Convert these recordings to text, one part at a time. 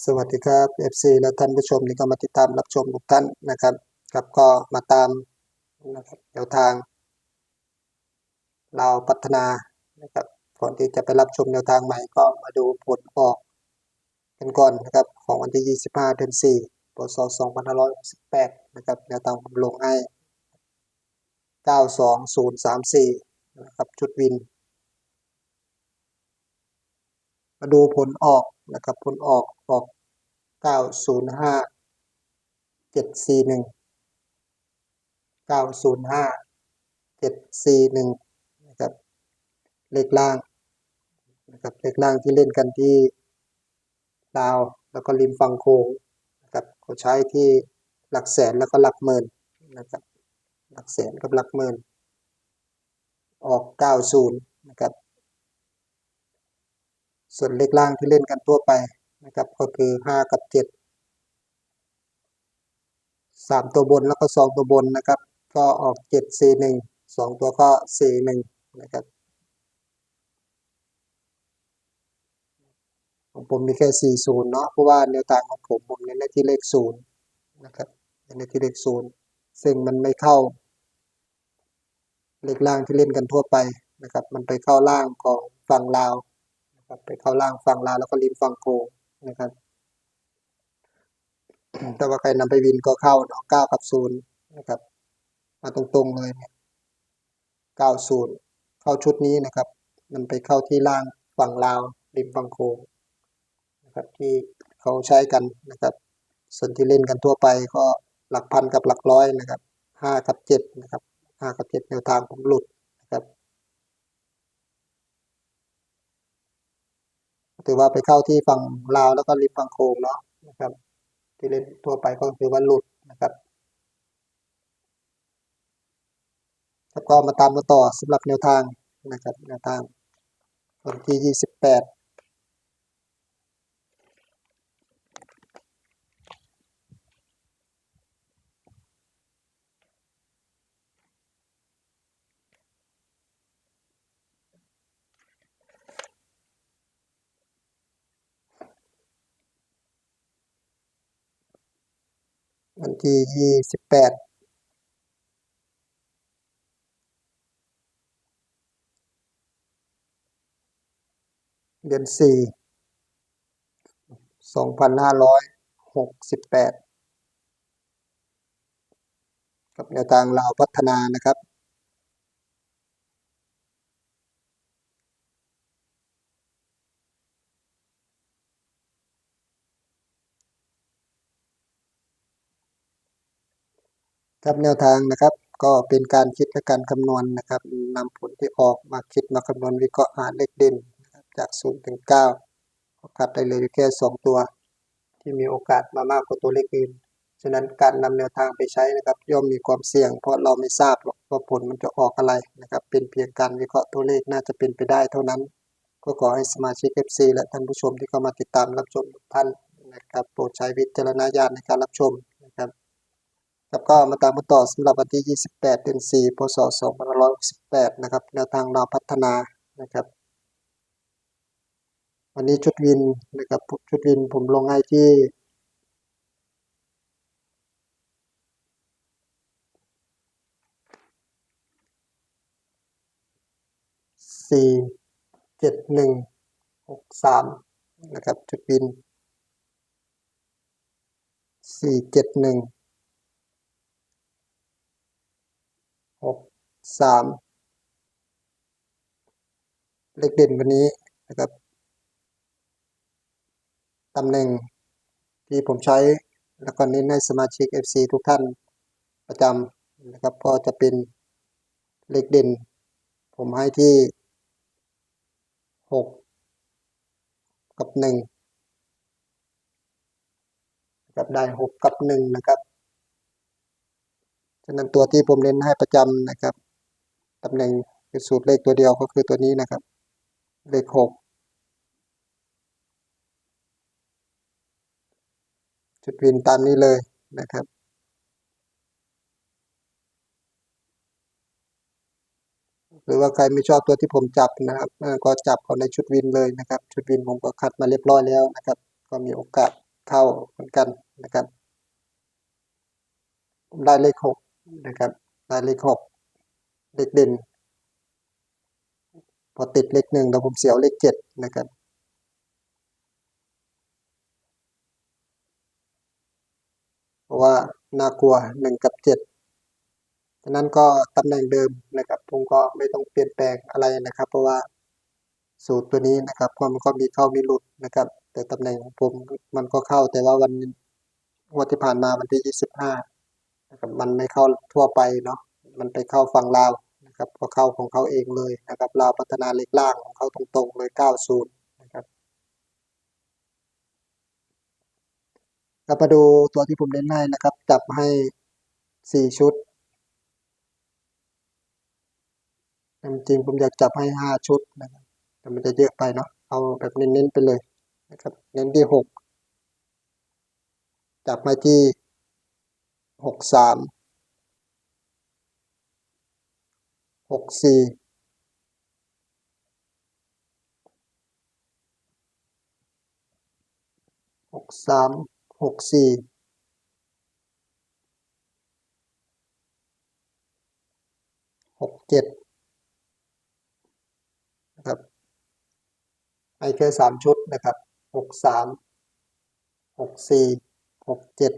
สวัสดีครับ FC และท่านผู้ชมที่เข้ามาติดตามรับชมทุกท่านนะครับครับก็มาตามนะครับแนวทางเราพัฒนานะครับก่อนที่จะไปรับชมแนวทางใหม่ก็มาดูผลออกกันก่อนนะครับของวันที่ 25 เดือน4พศ2568นะครับแนวทางผมลงให้ 92034นะครับชุดวิน มาดูผลออก นะครับผลออกออก905 741 905 741นะครับเลขล่างนะครับเลขล่างที่เล่นกันที่ลาวแล้วก็ริมฝั่งโขงนะครับเขาใช้ที่หลักแสนแล้วก็หลักหมื่นนะครับหลักแสนกับหลักหมื่นออก 90 ส่วนเลขล่างที่เล่นกันทั่วไปนะครับ ก็คือ 5 กับ 7 3 ตัวบนแล้วก็ 2 ตัวบนนะครับ ก็ออก 7 4 1 2 ตัวก็ 4 1 นะครับของผมมีแค่ 40 เนาะเพราะว่าแนวทางของผมผมเน้นในที่เลข 0 นะครับเน้นที่เลข 0 ซึ่งมันไม่เข้า เลขล่างที่เล่นกันทั่วไปนะครับ มันไปเข้าล่างของฝั่งลาว นะครับ ไปเข้าล่างฝั่งลาวแล้วก็ริมฝั่งโขงนะครับ แต่ว่าใครนำไปวินก็เข้าเนาะเก้ากับศูนย์นะครับ มาตรงๆเลยเนี่ยเก้าศูนย์เข้าชุดนี้นะครับ มันไปเข้าที่ล่างฝั่งลาวริมฝั่งโขงนะครับ ที่เขาใช้กันนะครับส่วนที่เล่นกันทั่วไปก็หลักพันกับหลักร้อยนะครับห้ากับเจ็ดนะครับห้ากับเจ็ดแนวทางผมหลุดนะครับ ถือว่าไปเข้าที่ฝั่งลาวแล้วก็ริมฝั่งโขงเนาะนะครับ ที่เล่นทั่วไปก็ถือว่าหลุดนะครับแล้วก็มาตามกันต่อสำหรับแนวทางนะครับแนวทางวันที่ยี่สิบแปด วันที่ยี่สิบแปดเดือนสี่สองพันห้าร้อยหกสิบแปดกับแนวทางเราพัฒนานะครับ ครับแนวทางนะครับ ก็เป็นการคิดและการคำนวณนะครับนำผลที่ออกมาคิดมาคำนวณวิเคราะห์หาเลขเด่นนะครับจาก0ถึง9ก็คัดได้เลยแค่ 2 ตัว ที่มีโอกาสมามากกว่าตัวเลขอื่นฉะนั้นการนำแนวทางไปใช้นะครับ ย่อมมีความเสี่ยง เพราะเราไม่ทราบหรอกว่าผลมันจะออกอะไรนะครับ เป็นเพียงการวิเคราะห์ตัวเลขน่าจะเป็นไปได้เท่านั้น ก็ขอให้สมาชิก FC และท่านผู้ชมที่เข้ามาติดตามรับชมทุกท่านนะครับ โปรดใช้วิจารณญาณในการรับชม แล้วก็มาตามกันต่อสำหรับวันที่ 28 เดือน 4 พศ 2568 นะครับแนวทางเราพัฒนานะครับ วันนี้ชุดวินนะครับชุดวินผมลงให้ที่สี่เจ็ดหนึ่งหกสามนะครับชุดวินสี่เจ็ดหนึ่ง หก สามเลขเด่นวันนี้นะครับตำแหน่งที่ผมใช้แล้วก็เน้นให้สมาชิก FC ทุกท่านประจำนะครับก็จะเป็นเลขเด่น ผมให้ที่หกกับหนึ่งนะครับได้หกกับหนึ่งนะครับฉะนั้นตัวที่ผมเน้นให้ประจำนะครับ ตำแหน่งคือสูตรเลขตัวเดียวก็คือตัวนี้นะครับ เลขหกจุดวินตามนี้เลยนะครับหรือว่าใครไม่ชอบตัวที่ผมจับนะครับก็จับเอาในชุดวินเลยนะครับ ชุดวินผมก็คัดมาเรียบร้อยแล้วนะครับ ก็มีโอกาสเข้าเหมือนกันนะครับ ได้เลขหกนะครับ ได้เลขหก เลขเด่น พอติดเลขหนึ่งแล้วผมเสียวเลขเจ็ดนะครับเพราะว่าน่ากลัวหนึ่งกับเจ็ดฉะนั้นก็ตำแหน่งเดิมนะครับ ผมก็ไม่ต้องเปลี่ยนแปลงอะไรนะครับ เพราะว่าสูตรตัวนี้นะครับก็มันก็มีเข้ามีหลุดนะครับ แต่ตำแหน่งของผมมันก็เข้าแต่ว่าวันงวดที่ผ่านมาวันที่ยี่สิบห้านะครับมันไม่เข้าทั่วไปเนาะ มันไปเข้าฝั่งลาวนะครับก็เข้าของเขาเองเลยนะครับลาวพัฒนาเล็กล่างของเขาตรงๆเลย 90นะครับเรามาดูตัวที่ผมเล่นให้นะครับ จับให้ 4 ชุดจริงผมอยากจับให้ 5 ชุดนะครับแต่มันจะเยอะไปเนาะเอาแบบเน้นๆไปเลยนะครับเน้นที่ 6 จับมาที่ 63 หกสี่หกสามหกสี่หกเจ็ดนะครับให้แค่สามชุดนะครับหกสามหกสี่หกเจ็ด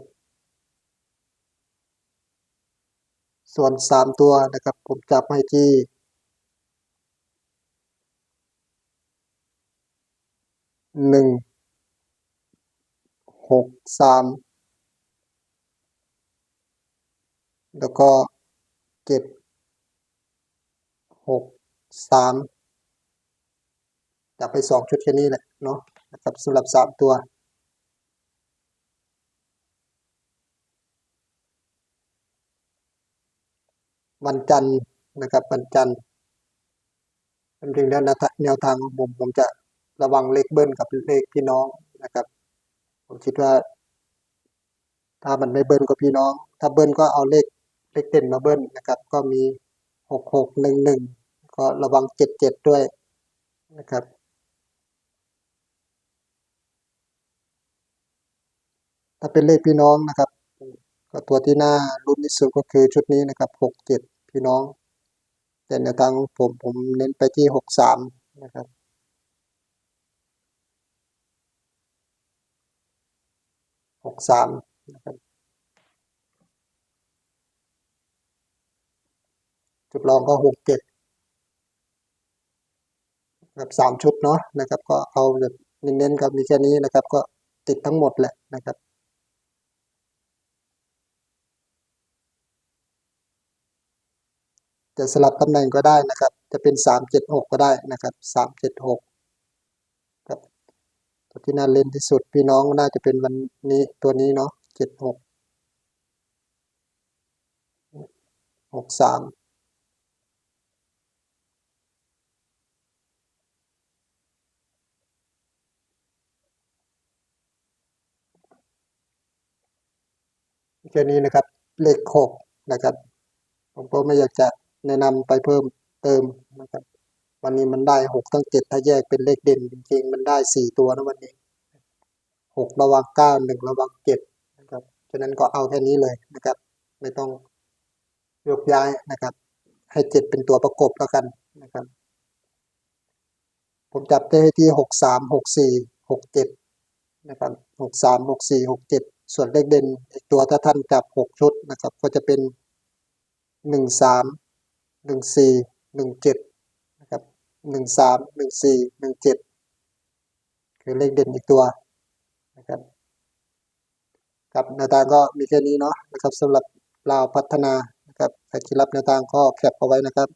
ส่วนสามตัวนะครับ ผมจับให้ที่หนึ่งหกสามแล้วก็เจ็ดหกสามจับไปสองชุดแค่นี้แหละเนาะนะครับสำหรับสามตัว วันจันทร์นะครับวันจันทร์จริงๆแล้วนะแนวทางของผมผมจะระวังเลขเบิ้ลกับเลขพี่น้องนะครับ ผมคิดว่า ถ้ามันไม่เบิ้ลกับพี่น้อง ถ้าเบิ้ลก็เอาเลขเลขเด่นมาเบิ้ลนะครับ ก็มีหกหกหนึ่งหนึ่งก็ระวังเจ็ดเจ็ดด้วยนะครับถ้าเป็นเลขพี่น้องนะครับ ก็ตัวที่หน่ารุ่นที่สุดก็คือชุดนี้นะครับหกเจ็ดพี่น้อง แต่ในทางผมผมเน้นไปที่หกสามนะครับหกสามนะครับจุดรองก็หกเจ็ดแบบสามชุดเนาะนะครับ ก็เอาแบบเน้นๆครับมีแค่นี้นะครับ ก็ติดทั้งหมดแหละนะครับ จะสลับตำแหน่งก็ได้นะครับ จะเป็นสามเจ็ดหกก็ได้นะครับสามเจ็ดหกครับตัวที่น่าเล่นที่สุดพี่น้องน่าจะเป็นวันนี้ตัวนี้เนาะเจ็ดหกหกสามแค่นี้นะครับ เลขหกนะครับ ผมก็ไม่อยากจะ แนะนำไปเพิ่มเติมนะครับ วันนี้มันได้หกตั้งเจ็ดถ้าแยกเป็นเลขเด่นจริงๆ มันได้สี่ตัวนะวันนี้หกระวังเก้าหนึ่งระวังเจ็ดนะครับฉะนั้นก็เอาแค่นี้เลยนะครับ ไม่ต้องยกย้ายนะครับ ให้เจ็ดเป็นตัวประกบแล้วกันนะครับ ผมจับได้ที่หกสามหกสี่หกเจ็ดนะครับหกสามหกสี่หกเจ็ดส่วนเลขเด่นอีกตัวถ้าท่านจับหกชุดนะครับ ก็จะเป็นหนึ่งสาม หนึ่งสี่หนึ่งเจ็ดนะครับหนึ่งสามหนึ่งสี่หนึ่งเจ็ดคือเลขเด่นอีกตัวนะครับครับแนวทางก็มีแค่นี้เนาะนะครับสำหรับลาวพัฒนานะครับใครที่รับแนวทางก็แคปเอาไว้นะครับ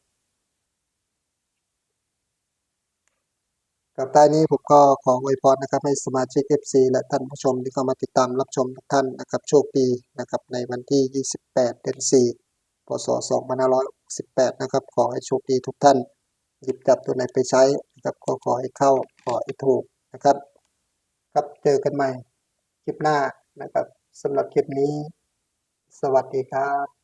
กับใต้นี้ผมก็ขออวยพรนะครับให้สมาชิก FC และท่านผู้ชมที่เข้ามาติดตามรับชมทุกท่านนะครับโชคดีนะครับในวันที่ 28 เดือน 4 พศ 18 นะครับ ขอให้โชคดีทุกท่าน หยิบจับตัวไหนไปใช้นะครับก็ขอให้เข้าขอให้ถูกนะครับ ครับเจอกันใหม่คลิปหน้านะครับสำหรับคลิปนี้ สวัสดีครับ